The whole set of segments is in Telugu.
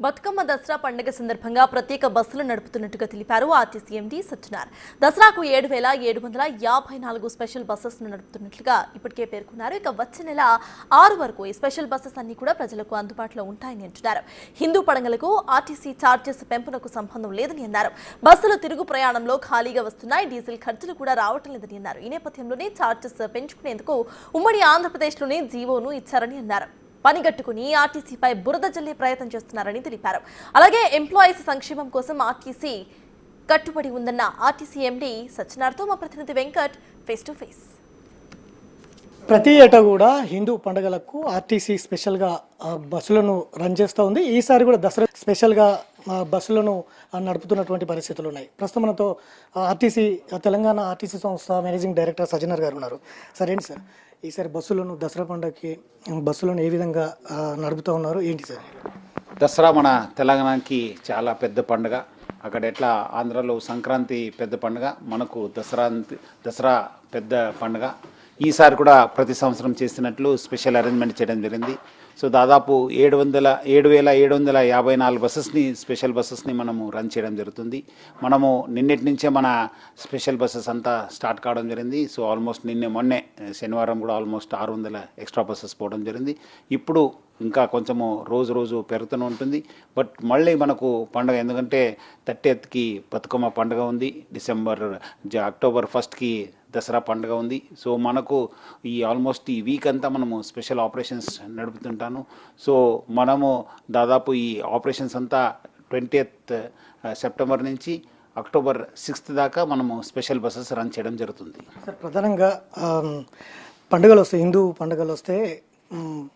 బతుకమ్మ దసరా పండుగ సందర్భంగా ప్రత్యేక బస్సులు నడుపుతున్నట్టుగా తెలిపారు ఆర్టీసీ ఎండీ సత్యనార్ దసరాకు ఏడు వేల ఏడు వందల యాభై నాలుగు స్పెషల్ బస్సెస్ నడుపుతున్నట్లుగా ఇప్పటికే పేర్కొన్నారు. ఇక వచ్చే నెల ఆరు వరకు ఈ స్పెషల్ బస్సెస్ అన్ని కూడా ప్రజలకు అందుబాటులో ఉంటాయని అంటున్నారు. హిందూ పండుగలకు ఆర్టీసీ ఛార్జెస్ పెంపునకు సంబంధం లేదని అన్నారు. బస్సులు తిరుగు ప్రయాణంలో ఖాళీగా వస్తున్నాయి. డీజిల్ ఖర్చులు కూడా రావటం లేదని అన్నారు. ఈ నేపథ్యంలోనే ఛార్జెస్ పెంచుకునేందుకు ఉమ్మడి ఆంధ్రప్రదేశ్లోనే జీవోను ఇచ్చారని అన్నారు. పనిగట్టుకుని ఆర్టీసీపై బురద జల్లే ప్రయత్నం చేస్తున్నారని తెలిపారు. అలాగే ఎంప్లాయీస్ సంక్షేమం కోసం ఆర్టీసీ కట్టుబడి ఉందన్న ఆర్టీసీ ఎండీ సత్యనారాయణతో మా ప్రతినిధి వెంకట్ ఫేస్ టు ఫేస్. ప్రతి ఏటా కూడా హిందూ పండుగలకు ఆర్టీసీ స్పెషల్గా బస్సులను రన్ చేస్తూ ఉంది. ఈసారి కూడా దసరా స్పెషల్గా బస్సులను నడుపుతున్నటువంటి పరిస్థితులు ఉన్నాయి. ప్రస్తుతం మనతో ఆర్టీసీ తెలంగాణ ఆర్టీసీ సంస్థ మేనేజింగ్ డైరెక్టర్ సజ్జనర్ గారు ఉన్నారు. సరే సార్? ఈసారి బస్సులను దసరా పండుగకి బస్సులను ఏ విధంగా నడుపుతూ ఉన్నారు ఏంటి సార్? దసరా మన తెలంగాణకి చాలా పెద్ద పండుగ. అక్కడ ఎట్లా ఆంధ్రాలో సంక్రాంతి పెద్ద పండుగ మనకు దసరా దసరా పెద్ద పండుగ. ఈసారి కూడా ప్రతి సంవత్సరం చేసినట్లు స్పెషల్ అరేంజ్మెంట్ చేయడం జరిగింది. సో దాదాపు ఏడు వందల ఏడు వేల ఏడు వందల యాభై నాలుగు బస్సెస్ని స్పెషల్ బస్సెస్ని మనము రన్ చేయడం జరుగుతుంది. మనము నిన్నటి నుంచే మన స్పెషల్ బస్సెస్ అంతా స్టార్ట్ కావడం జరిగింది. సో ఆల్మోస్ట్ నిన్నే మొన్నే శనివారం కూడా ఆల్మోస్ట్ ఆరు వందల ఎక్స్ట్రా బస్సెస్ పోవడం జరిగింది. ఇప్పుడు ఇంకా కొంచెము రోజు రోజు పెరుగుతూనే ఉంటుంది. బట్ మళ్ళీ మనకు పండగ ఎందుకంటే థర్టీ ఎత్కి బతుకమ్మ పండుగ ఉంది. డిసెంబర్ జ- అక్టోబర్ ఫస్ట్కి దసరా పండుగ ఉంది. సో మనకు ఈ ఆల్మోస్ట్ ఈ వీక్ అంతా మనము స్పెషల్ ఆపరేషన్స్ నడుపుతుంటాను. సో మనము దాదాపు ఈ ఆపరేషన్స్ అంతా ట్వంటీత్ సెప్టెంబర్ నుంచి అక్టోబర్ సిక్స్త్ దాకా మనము స్పెషల్ బస్సెస్ రన్ చేయడం జరుగుతుంది. సార్ ప్రధానంగా పండుగలు వస్తాయి. హిందూ పండుగలు వస్తే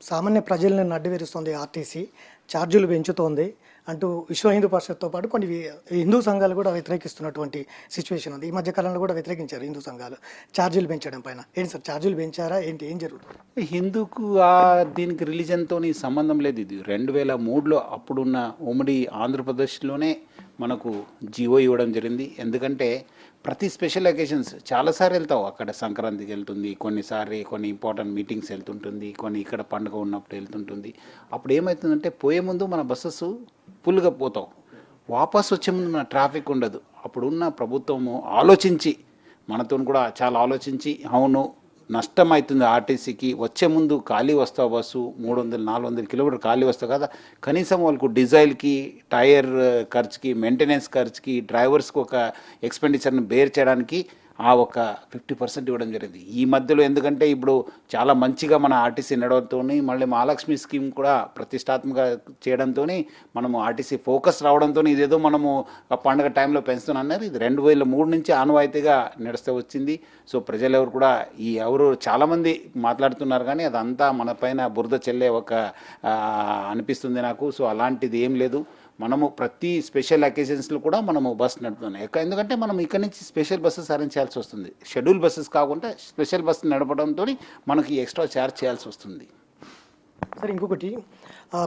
సామాన్య ప్రజల్ని అడ్డువేరుస్తుంది ఆర్టీసీ. ఛార్జీలు పెంచుతోంది. అంటూ విశ్వ హిందూ పరిషత్తో పాటు కొన్ని హిందూ సంఘాలు కూడా వ్యతిరేకిస్తున్నటువంటి సిచ్యువేషన్ ఉంది. ఈ మధ్య కాలంలో కూడా వ్యతిరేకించారు హిందూ సంఘాలు. ఛార్జీలు పెంచడం పైన. ఏంటి సార్? ఛార్జీలు పెంచారా? ఏంటి? ఏం జరుగుతుంది? హిందూకు ఆ దీనికి రిలీజన్తో సంబంధం లేదు ఇది. రెండు వేల మూడులో అప్పుడున్న ఉమ్మడి ఆంధ్రప్రదేశ్లోనే మనకు జియో ఇవ్వడం జరిగింది. ఎందుకంటే ప్రతి స్పెషల్ అకేషన్స్ చాలాసార్లు వెళ్తావు. అక్కడ సంక్రాంతికి వెళ్తుంది కొన్నిసారి కొన్ని ఇంపార్టెంట్ మీటింగ్స్ వెళ్తుంటుంది కొన్ని ఇక్కడ పండుగ ఉన్నప్పుడు వెళ్తుంటుంది. అప్పుడు ఏమవుతుందంటే పోయే ముందు మన బస్సెస్ ఫుల్గా పోతాం వాపస్ వచ్చే ముందు మన ట్రాఫిక్ ఉండదు. అప్పుడున్న ప్రభుత్వము ఆలోచించి మనతో కూడా చాలా ఆలోచించి అవును నష్టం అవుతుంది ఆర్టీసీకి. వచ్చే ముందు ఖాళీ వస్తావు బస్సు మూడు వందలు నాలుగు వందల కిలోమీటర్ ఖాళీ వస్తావు కదా. కనీసం వాళ్ళకు డీజైల్కి టైర్ ఖర్చుకి మెయింటెనెన్స్ ఖర్చుకి డ్రైవర్స్కి ఒక ఎక్స్పెండిచర్ని బేర్ చేయడానికి ఆ ఒక ఫిఫ్టీ పర్సెంట్ ఇవ్వడం జరిగింది. ఈ మధ్యలో ఎందుకంటే ఇప్పుడు చాలా మంచిగా మన ఆర్టీసీ నడవడంతో మళ్ళీ మహాలక్ష్మి స్కీమ్ కూడా ప్రతిష్టాత్మక చేయడంతో మనము ఆర్టీసీ ఫోకస్ రావడంతో ఇదేదో మనము ఆ పండుగ టైంలో పెంచుతున్నాం అన్నారు ఇది రెండు వేల మూడు నుంచి ఆనవాయితీగా నడుస్తూ వచ్చింది. సో ప్రజలు ఎవరు కూడా ఈ ఎవరు చాలామంది మాట్లాడుతున్నారు కానీ అదంతా మన పైన బురద చెల్లే ఒక అనిపిస్తుంది నాకు. సో అలాంటిది ఏం లేదు. మనము ప్రతి స్పెషల్ అకేషన్స్లో కూడా మనము బస్ నడుపుతున్నాం. ఎక్కడ ఎందుకంటే మనం ఇక్కడ నుంచి స్పెషల్ బస్సెస్ అరేంజ్ చేయాల్సి వస్తుంది. షెడ్యూల్ బస్సెస్ కాకుండా స్పెషల్ బస్సు నడపడంతో మనకి ఎక్స్ట్రా ఛార్జ్ చేయాల్సి వస్తుంది. సార్ ఇంకొకటి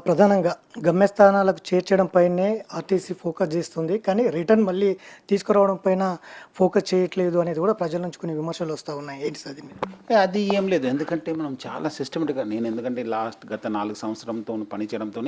ప్రధానంగా గమ్యస్థానాలకు చేర్చడం పైనే ఆర్టీసీ ఫోకస్ చేస్తుంది కానీ రిటర్న్ మళ్ళీ తీసుకురావడం పైన ఫోకస్ చేయట్లేదు అనేది కూడా ప్రజల నుంచి కొన్ని విమర్శలు వస్తూ ఉన్నాయి. ఏంటి సార్ దీని అది ఏం లేదు. ఎందుకంటే మనం చాలా సిస్టమేటిక్గా నేను ఎందుకంటే లాస్ట్ గత నాలుగు సంవత్సరంతో పనిచేయడంతో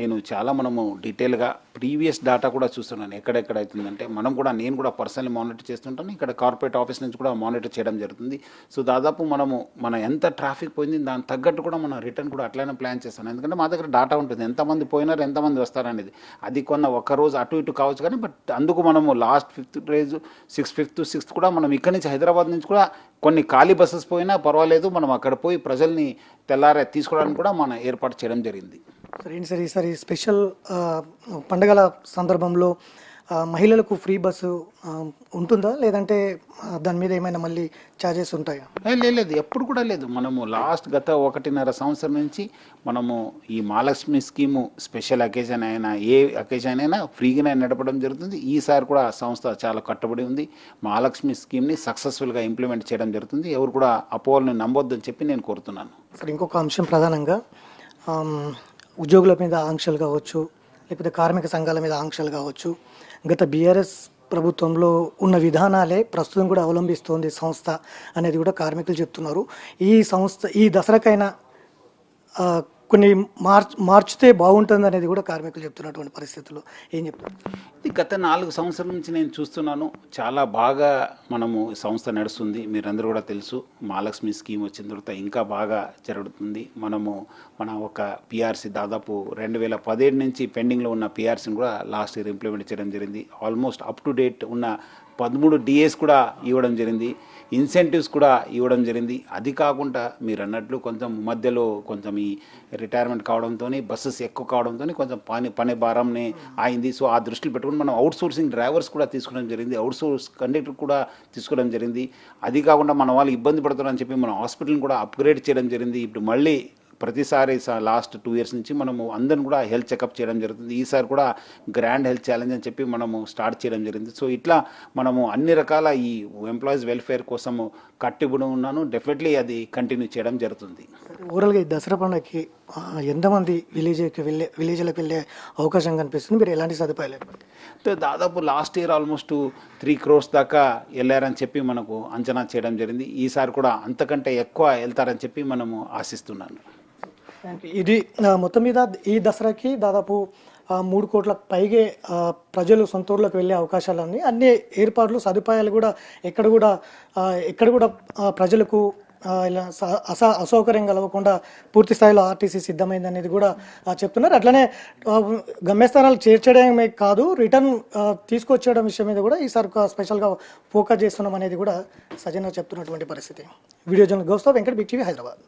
నేను చాలా మనము డీటెయిల్గా ప్రీవియస్ డేటా కూడా చూస్తున్నాను. ఎక్కడెక్కడ అవుతుందంటే మనం కూడా నేను కూడా పర్సనల్ మానిటర్ చేస్తుంటాను. ఇక్కడ కార్పొరేట్ ఆఫీస్ నుంచి కూడా మానిటర్ చేయడం జరుగుతుంది. సో దాదాపు మనము మన ఎంత ట్రాఫిక్ పోయింది దానికి తగ్గట్టు కూడా మన రిటర్న్ కూడా అట్లనే ప్లాన్ చేస్తాను. ఎందుకంటే మా దగ్గర డేటా ఉంటుంది. ఎంతమంది పోయినారు ఎంతమంది వస్తారనేది. అది కొన్న ఒక రోజు అటు ఇటు కావచ్చు కానీ బట్ అందుకు మనము లాస్ట్ ఫిఫ్త్ రోజు సిక్స్ ఫిఫ్త్ సిక్స్త్ కూడా మనం ఇక్కడి నుంచి హైదరాబాద్ నుంచి కూడా కొన్ని ఖాళీ బస్సెస్ పోయినా పర్వాలేదు. మనం అక్కడ పోయి ప్రజల్ని తెల్లారే తీసుకోవడానికి కూడా మనం ఏర్పాటు చేయడం జరిగింది. సార్ ఏంటి సార్ ఈసారి స్పెషల్ పండగల సందర్భంలో మహిళలకు ఫ్రీ బస్సు ఉంటుందా? లేదంటే దాని మీద ఏమైనా మళ్ళీ ఛార్జెస్ ఉంటాయా? లేదు. ఎప్పుడు కూడా లేదు. మనము లాస్ట్ గత ఒకటిన్నర సంవత్సరం నుంచి మనము ఈ మహాలక్ష్మి స్కీము స్పెషల్ అకేషన్ అయినా ఏ అకేషన్ అయినా ఫ్రీగానే నడపడం జరుగుతుంది. ఈసారి కూడా ఆ సంస్థ చాలా కట్టుబడి ఉంది. మహాలక్ష్మి స్కీమ్ని సక్సెస్ఫుల్గా ఇంప్లిమెంట్ చేయడం జరుగుతుంది. ఎవరు కూడా అపోహల్ని నమ్మొద్దని చెప్పి నేను కోరుతున్నాను. సార్ ఇంకొక అంశం ప్రధానంగా ఉద్యోగుల మీద ఆంక్షలు కావచ్చు లేకపోతే కార్మిక సంఘాల మీద ఆంక్షలు కావచ్చు. గత బీఆర్ఎస్ ప్రభుత్వంలో ఉన్న విధానాలే ప్రస్తుతం కూడా అవలంబిస్తోంది సంస్థ అనేది కూడా కార్మికులు చెప్తున్నారు. ఈ సంస్థ ఈ దసరాకైనా కొన్ని మార్చ్ మార్చితే బాగుంటుంది అనేది కూడా కార్మికులు చెప్తున్నటువంటి పరిస్థితుల్లో ఏం చెప్తారు? ఇది గత నాలుగు సంవత్సరాల నుంచి నేను చూస్తున్నాను. చాలా బాగా మనము సంస్థ నడుస్తుంది. మీరందరూ కూడా తెలుసు మహాలక్ష్మి స్కీమ్ వచ్చిన తర్వాత ఇంకా బాగా జరుగుతుంది. మనము మన ఒక పిఆర్సీ దాదాపు రెండు వేల పదిహేడు నుంచి పెండింగ్లో ఉన్న పిఆర్సీని కూడా లాస్ట్ ఇయర్ ఇంప్లిమెంట్ చేయడం జరిగింది. ఆల్మోస్ట్ అప్ టు డేట్ ఉన్న పదమూడు డిఏస్ కూడా ఇవ్వడం జరిగింది. ఇన్సెంటివ్స్ కూడా ఇవ్వడం జరిగింది. అది కాకుండా మీరు అన్నట్లు కొంచెం మధ్యలో కొంచెం ఈ రిటైర్మెంట్ కావడంతో బస్సెస్ ఎక్కువ కావడంతో కొంచెం పని పని భారంనే అయింది సో ఆ దృష్టిలో పెట్టుకుని మనం అవుట్ సోర్సింగ్ డ్రైవర్స్ కూడా తీసుకోవడం జరిగింది. అవుట్ సోర్స్ కండక్టర్ కూడా తీసుకోవడం జరిగింది. అది కాకుండా మన వాళ్ళు ఇబ్బంది పడుతున్నారని చెప్పి మనం హాస్పిటల్ని కూడా అప్గ్రేడ్ చేయడం జరిగింది. ఇప్పుడు మళ్ళీ ప్రతిసారి లాస్ట్ టూ ఇయర్స్ నుంచి మనము అందరిని కూడా హెల్త్ చెకప్ చేయడం జరుగుతుంది. ఈసారి కూడా గ్రాండ్ హెల్త్ ఛాలెంజ్ అని చెప్పి మనము స్టార్ట్ చేయడం జరిగింది. సో ఇట్లా మనము అన్ని రకాల ఈ ఎంప్లాయీస్ వెల్ఫేర్ కోసము కట్టుబడి ఉన్నాను. డెఫినెట్లీ అది కంటిన్యూ చేయడం జరుగుతుంది. ఓవరాల్గా ఈ దసరా పండుగకి ఎంతమంది విలేజ్కి వెళ్ళే విలేజ్లకు వెళ్ళే అవకాశం కనిపిస్తుంది? మీరు ఎలాంటి సదుపాయాలు అంటే దాదాపు last year almost three crores దాకా వెళ్ళారని చెప్పి మనకు అంచనా చేయడం జరిగింది. ఈసారి కూడా అంతకంటే ఎక్కువ వెళ్తారని చెప్పి మనము ఆశిస్తున్నాను. ఇది మొత్తం మీద ఈ దసరాకి దాదాపు మూడు కోట్ల పైగే ప్రజలు సొంత ఊర్లకు వెళ్ళే అవకాశాలన్నీ అన్ని ఏర్పాట్లు సదుపాయాలు కూడా ఎక్కడ కూడా ఎక్కడ కూడా ప్రజలకు ఇలా స- అస అసౌకర్యం కలగకుండా పూర్తి స్థాయిలో ఆర్టీసీ సిద్ధమైంది అనేది కూడా చెప్తున్నారు. అట్లనే గమ్యస్థానాలు చేర్చడమే కాదు రిటర్న్ తీసుకొచ్చేయడం విషయం మీద కూడా ఈసారి స్పెషల్గా ఫోకస్ చేస్తున్నాం అనేది కూడా సజన చెప్తున్నటువంటి పరిస్థితి. వీడియో జర్నల్ గౌస్తవ్ వెంకట బిగ్ టీవీ హైదరాబాద్.